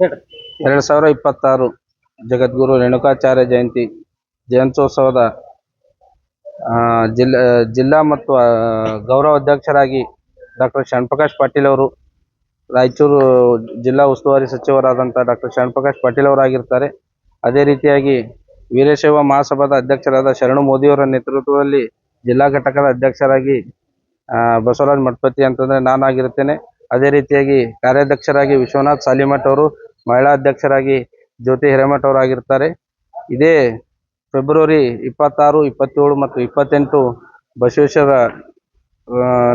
ಎರಡು ಸಾವಿರ ಇಪ್ಪತ್ತಾರು ಜಗದ್ಗುರು ರೇಣುಕಾಚಾರ್ಯ ಜಯಂತಿ ಜಯಂತ್ಯೋತ್ಸವದ ಜಿಲ್ಲಾ ಜಿಲ್ಲಾ ಮತ್ತು ಗೌರವ ಅಧ್ಯಕ್ಷರಾಗಿ ಡಾಕ್ಟರ್ ಶಣ್ಪ್ರಕಾಶ್ ಪಾಟೀಲ್ ಅವರು, ರಾಯಚೂರು ಜಿಲ್ಲಾ ಉಸ್ತುವಾರಿ ಸಚಿವರಾದಂಥ ಡಾಕ್ಟರ್ ಶಣ್ಪ್ರಕಾಶ್ ಪಾಟೀಲ್ ಅವರಾಗಿರ್ತಾರೆ ಅದೇ ರೀತಿಯಾಗಿ ವೀರಶೈವ ಮಹಾಸಭಾದ ಅಧ್ಯಕ್ಷರಾದ ಶರಣು ಮೋದಿಯವರ ನೇತೃತ್ವದಲ್ಲಿ ಜಿಲ್ಲಾ ಘಟಕದ ಅಧ್ಯಕ್ಷರಾಗಿ ಬಸವರಾಜ್ ಮಠಪತಿ ಅಂತಂದರೆ ನಾನಾಗಿರುತ್ತೇನೆ. ಅದೇ ರೀತಿಯಾಗಿ ಕಾರ್ಯಾಧ್ಯಕ್ಷರಾಗಿ ವಿಶ್ವನಾಥ್ ಸಾಲಿಮಠ್ ಅವರು ಮಹಿಳಾ ಅಧ್ಯಕ್ಷರಾಗಿ ಜ್ಯೋತಿ ಹಿರೇಮಠ ಅವರು ಆಗಿರ್ತಾರೆ ಇದೇ ಫೆಬ್ರವರಿ ಇಪ್ಪತ್ತಾರು, ಇಪ್ಪತ್ತೇಳು ಮತ್ತು ಇಪ್ಪತ್ತೆಂಟು ಬಸವೇಶ್ವರ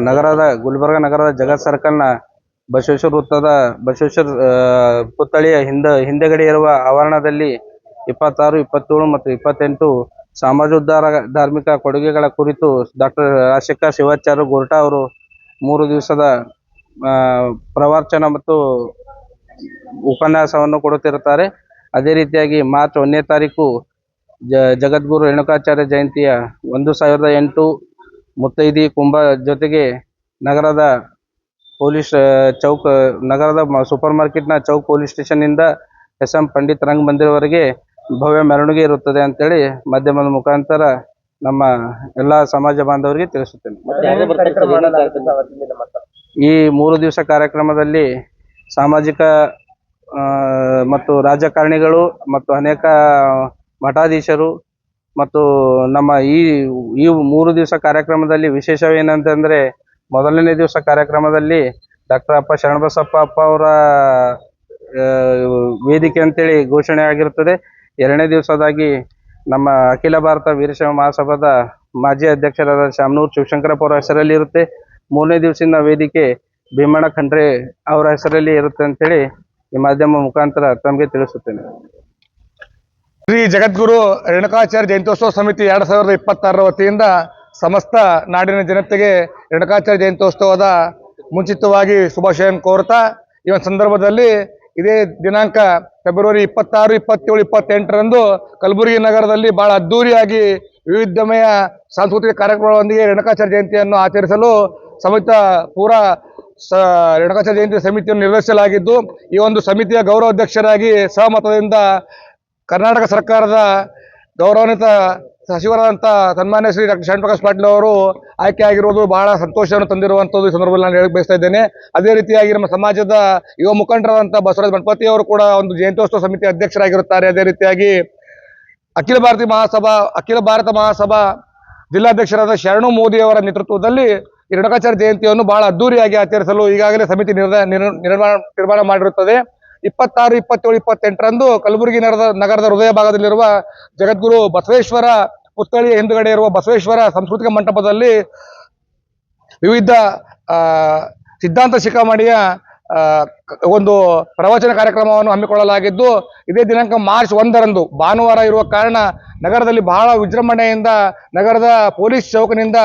ನಗರದ ಗುಲ್ಬರ್ಗ ನಗರದ ಜಗತ್ ಸರ್ಕಲ್ನ ಬಸವೇಶ್ವರ ವೃತ್ತದ ಬಸವೇಶ್ವರ ಪುತ್ಥಳಿಯ ಹಿಂದ, ಹಿಂದೆಗಡೆ ಇರುವ ಆವರಣದಲ್ಲಿ ಇಪ್ಪತ್ತಾರು, ಇಪ್ಪತ್ತೇಳು ಮತ್ತು ಇಪ್ಪತ್ತೆಂಟು ಸಮಾಜೋದ್ಧಾರ ಧಾರ್ಮಿಕ ಕೊಡುಗೆಗಳ ಕುರಿತು ಡಾಕ್ಟರ್ ರಾಜಶೇಖರ್ ಶಿವಾಚಾರ್ಯ ಗೋರ್ಟಾ ಅವರು ಮೂರು ದಿವಸದ ಪ್ರವಚನ ಮತ್ತು ಉಪನ್ಯಾಸವನ್ನು ಕೊಡುತ್ತಿರುತ್ತಾರೆ. ಅದೇ ರೀತಿಯಾಗಿ ಮಾರ್ಚ್ ಒಂದನೇ ತಾರೀಕು ಜ ಜಗದ್ಗುರು ರೇಣುಕಾಚಾರ್ಯ ಜಯಂತಿಯ ಒಂದು ಸಾವಿರದ ಎಂಟು ಮುತ್ತೈದಿ ಕುಂಭ ಜೊತೆಗೆ ನಗರದ ಪೊಲೀಸ್ ಚೌಕ್ ನಗರದ ಸೂಪರ್ ಮಾರ್ಕೆಟ್ನ ಚೌಕ್ ಪೊಲೀಸ್ ಸ್ಟೇಷನ್ನಿಂದ ಎಸ್ ಎಂ ಪಂಡಿತ್ ರಂಗ ಮಂದಿರವರೆಗೆ ಭವ್ಯ ಮೆರವಣಿಗೆ ಇರುತ್ತದೆ ಅಂತೇಳಿ ಮಾಧ್ಯಮದ ಮುಖಾಂತರ ನಮ್ಮ ಎಲ್ಲ ಸಮಾಜ ಬಾಂಧವರಿಗೆ ತಿಳಿಸುತ್ತೇನೆ. ಈ ಮೂರು ದಿವಸ ಕಾರ್ಯಕ್ರಮದಲ್ಲಿ ಸಾಮಾಜಿಕ ಮತ್ತು ರಾಜಕಾರಣಿಗಳು ಮತ್ತು ಅನೇಕ ಮಠಾಧೀಶರು ಮತ್ತು ನಮ್ಮ ಈ ಈ ಮೂರು ದಿವಸ ಕಾರ್ಯಕ್ರಮದಲ್ಲಿ ವಿಶೇಷವೇನಂತಂದರೆ ಮೊದಲನೇ ದಿವಸ ಕಾರ್ಯಕ್ರಮದಲ್ಲಿ ಡಾಕ್ಟರ್ ಅಪ್ಪ ಶರಣಬಸಪ್ಪ ಅಪ್ಪ ಅವರ ವೇದಿಕೆ ಅಂತೇಳಿ ಘೋಷಣೆ ಆಗಿರುತ್ತದೆ. ಎರಡನೇ ದಿವಸದಾಗಿ ನಮ್ಮ ಅಖಿಲ ಭಾರತ ವೀರಶೈವ ಮಹಾಸಭಾದ ಮಾಜಿ ಅಧ್ಯಕ್ಷರಾದ ಶಾಮನೂರು ಶಿವಶಂಕರಪ್ಪ ಅವರ ಹೆಸರಲ್ಲಿ ಇರುತ್ತೆ ಮೂರನೇ ದಿವಸದ ವೇದಿಕೆ ಭೀಮಣ್ಣ ಖಂಡ್ರೆ ಅವರ ಹೆಸರಲ್ಲಿ ಇರುತ್ತೆ ಅಂತೇಳಿ ಈ ಮಾಧ್ಯಮ ಮುಖಾಂತರ ತಮಗೆ ತಿಳಿಸುತ್ತೇನೆ. ಶ್ರೀ ಜಗದ್ಗುರು ರೇಣುಕಾಚಾರ್ಯ ಜಯಂತ್ಯೋತ್ಸವ ಸಮಿತಿ ಎರಡ್ ಸಾವಿರದ ಇಪ್ಪತ್ತಾರರ ವತಿಯಿಂದ ಸಮಸ್ತ ನಾಡಿನ ಜನತೆಗೆ ರೇಣುಕಾಚಾರ್ಯ ಜಯಂತ್ಯೋತ್ಸವದ ಮುಂಚಿತವಾಗಿ ಶುಭಾಶಯನ್ನು ಕೋರ್ತಾ, ಈ ಒಂದು ಸಂದರ್ಭದಲ್ಲಿ ಇದೇ ದಿನಾಂಕ ಫೆಬ್ರವರಿ ಇಪ್ಪತ್ತಾರು, ಇಪ್ಪತ್ತೇಳು, ಇಪ್ಪತ್ತೆಂಟರಂದು ಕಲಬುರಗಿ ನಗರದಲ್ಲಿ ಬಹಳ ಅದ್ದೂರಿಯಾಗಿ ವಿವಿಧಮಯ ಸಾಂಸ್ಕೃತಿಕ ಕಾರ್ಯಕ್ರಮಗಳೊಂದಿಗೆ ರೇಣುಕಾಚಾರ್ಯ ಜಯಂತಿಯನ್ನು ಆಚರಿಸಲು ಸಮೇತ ಪೂರ ಸ ರೇಣುಕಾಚಾರ್ಯ ಜಯಂತಿ ಸಮಿತಿಯನ್ನು ನಿರ್ವಹಿಸಲಾಗಿದ್ದು, ಈ ಒಂದು ಸಮಿತಿಯ ಗೌರವಾಧ್ಯಕ್ಷರಾಗಿ ಸಹಮತದಿಂದ ಕರ್ನಾಟಕ ಸರ್ಕಾರದ ಗೌರವಾನ್ವಿತ ಸಚಿವರಾದಂಥ ಸನ್ಮಾನ್ಯ ಶ್ರೀ ಡಾಕ್ಟರ್ ಶರಣಪ್ರಕಾಶ್ ಪಾಟೀಲ್ ಅವರು ಆಯ್ಕೆ ಆಗಿರುವುದು ಬಹಳ ಸಂತೋಷವನ್ನು ತಂದಿರುವಂಥದ್ದು ಈ ಸಂದರ್ಭದಲ್ಲಿ ನಾನು ಹೇಳಕ್ಕೆ ಬಯಸ್ತಾ ಇದ್ದೇನೆ. ಅದೇ ರೀತಿಯಾಗಿ ನಮ್ಮ ಸಮಾಜದ ಯುವ ಮುಖಂಡರಾದಂಥ ಬಸವರಾಜ ಗಣಪತಿ ಅವರು ಕೂಡ ಒಂದು ಜಯಂತ್ಯೋತ್ಸವ ಸಮಿತಿ ಅಧ್ಯಕ್ಷರಾಗಿರುತ್ತಾರೆ. ಅದೇ ರೀತಿಯಾಗಿ ಅಖಿಲ ಭಾರತೀಯ ಮಹಾಸಭಾ, ಅಖಿಲ ಭಾರತ ಮಹಾಸಭಾ ಜಿಲ್ಲಾಧ್ಯಕ್ಷರಾದ ಶರಣು ಮೋದಿ ಅವರ ನೇತೃತ್ವದಲ್ಲಿ ಈ ರೇಣುಕಾಚಾರ್ಯ ಜಯಂತಿಯನ್ನು ಬಹಳ ಅದ್ದೂರಿಯಾಗಿ ಆಚರಿಸಲು ಈಗಾಗಲೇ ಸಮಿತಿ ನಿರ್ಮಾಣ ನಿರ್ಮಾಣ ಮಾಡಿರುತ್ತದೆ. ಇಪ್ಪತ್ತಾರು, ಇಪ್ಪತ್ತೇಳು, ಇಪ್ಪತ್ತೆಂಟರಂದು ಕಲಬುರಗಿ ನಗರದ ನಗರದ ಹೃದಯ ಭಾಗದಲ್ಲಿರುವ ಜಗದ್ಗುರು ಬಸವೇಶ್ವರ ಪುತ್ಥಳಿಯ ಹಿಂದುಗಡೆ ಇರುವ ಬಸವೇಶ್ವರ ಸಾಂಸ್ಕೃತಿಕ ಮಂಟಪದಲ್ಲಿ ವಿವಿಧ ಸಿದ್ಧಾಂತ ಶಿಖಾಮಣಿಯ ಒಂದು ಪ್ರವಚನ ಕಾರ್ಯಕ್ರಮವನ್ನು ಹಮ್ಮಿಕೊಳ್ಳಲಾಗಿದ್ದು, ಇದೇ ದಿನಾಂಕ ಮಾರ್ಚ್ ಒಂದರಂದು ಭಾನುವಾರ ಇರುವ ಕಾರಣ ನಗರದಲ್ಲಿ ಬಹಳ ವಿಜೃಂಭಣೆಯಿಂದ ನಗರದ ಪೊಲೀಸ್ ಚೌಕಿನಿಂದ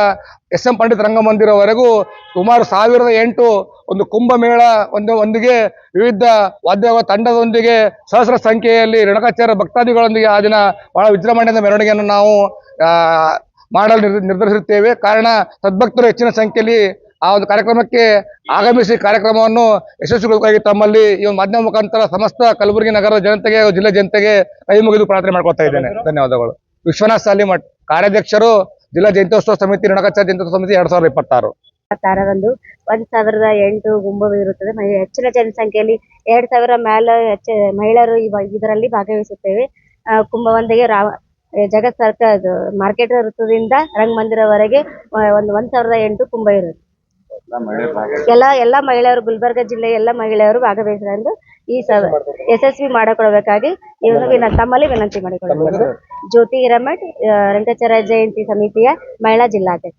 ಎಸ್ ಎಂ ಪಂಡಿತ್ ರಂಗಮಂದಿರವರೆಗೂ ಸುಮಾರು ಸಾವಿರದ ಎಂಟು ಒಂದು ಕುಂಭಮೇಳ ಒಂದು ಒಂದಿಗೆ ವಿವಿಧ ವಾದ್ಯ ತಂಡದೊಂದಿಗೆ ಸಹಸ್ರ ಸಂಖ್ಯೆಯಲ್ಲಿ ರಣಕಾಚಾರ ಭಕ್ತಾದಿಗಳೊಂದಿಗೆ ಆ ದಿನ ಬಹಳ ವಿಜೃಂಭಣೆಯಿಂದ ಮೆರವಣಿಗೆಯನ್ನು ನಾವು ಮಾಡಲು ನಿರ್ಧರಿಸುತ್ತೇವೆ ಕಾರಣ ಸದ್ಭಕ್ತರು ಹೆಚ್ಚಿನ ಸಂಖ್ಯೆಯಲ್ಲಿ ಆ ಒಂದು ಕಾರ್ಯಕ್ರಮಕ್ಕೆ ಆಗಮಿಸಿ ಕಾರ್ಯಕ್ರಮವನ್ನು ಯಶಸ್ವಿಗೊಳಿಸಲಾಗಿ ತಮ್ಮಲ್ಲಿ ಈ ಒಂದು ಮಾಧ್ಯಮ ಮುಖಾಂತರ ಸಮಸ್ತ ಕಲಬುರಗಿ ನಗರದ ಜನತೆಗೆ ಜಿಲ್ಲೆ ಜನತೆಗೆ ಕೈ ಮುಗಿದು ಪ್ರಾರ್ಥನೆ ಮಾಡ್ಕೊತಾ ಇದ್ದೇನೆ. ಧನ್ಯವಾದಗಳು. ವಿಶ್ವನಾಥ್ ಸಾಲಿಮಠ್ ಕಾರ್ಯಾಧ್ಯಕ್ಷರು ಜಿಲ್ಲಾ ಜಯಂತ್ಯೋತ್ಸವ ಸಮಿತಿ ರಣಕಚ ಜಯಂತ್ಯೋತ್ಸವ ಸಮಿತಿ ಎರಡ್ ಸಾವಿರದ ಇಪ್ಪತ್ತಾರು. ಒಂದು ಒಂದ್ ಸಾವಿರದ ಎಂಟು ಗುಂಬವಿರುತ್ತದೆ ಹೆಚ್ಚಿನ ಜನಸಂಖ್ಯೆಯಲ್ಲಿ ಎರಡ್ ಸಾವಿರ ಮೇಲೆ ಹೆಚ್ಚು ಮಹಿಳೆಯರು ಇದರಲ್ಲಿ ಭಾಗವಹಿಸುತ್ತೇವೆ. ಕುಂಭವಂದಿಗೆ ರಾಮ ಜಗತ್ ಸರ್ಕಾರ ಮಾರ್ಕೆಟ್ ವೃತ್ತದಿಂದ ರಂಗಮಂದಿರವರೆಗೆ ಒಂದು ಒಂದ್ ಸಾವಿರದ ಎಂಟು ಕುಂಭ ಇರುತ್ತೆ ಎಲ್ಲ ಎಲ್ಲ ಮಹಿಳೆಯರು ಗುಲ್ಬರ್ಗ ಜಿಲ್ಲೆ ಎಲ್ಲ ಮಹಿಳೆಯರು ಭಾಗವಹಿಸಲೆಂದು ಈ ಸ ಯಶಸ್ವಿ ಮಾಡಿಕೊಡಬೇಕಾಗಿ ಇವನು ವಿನ ತಮ್ಮಲ್ಲಿ ವಿನಂತಿ ಮಾಡಿಕೊಳ್ಳಬಹುದು ಜ್ಯೋತಿ ಹಿರೇಮಠ್ ರಂಗಚರ ಜಯಂತಿ ಸಮಿತಿಯ ಮಹಿಳಾ ಜಿಲ್ಲಾಧ್ಯಕ್ಷ.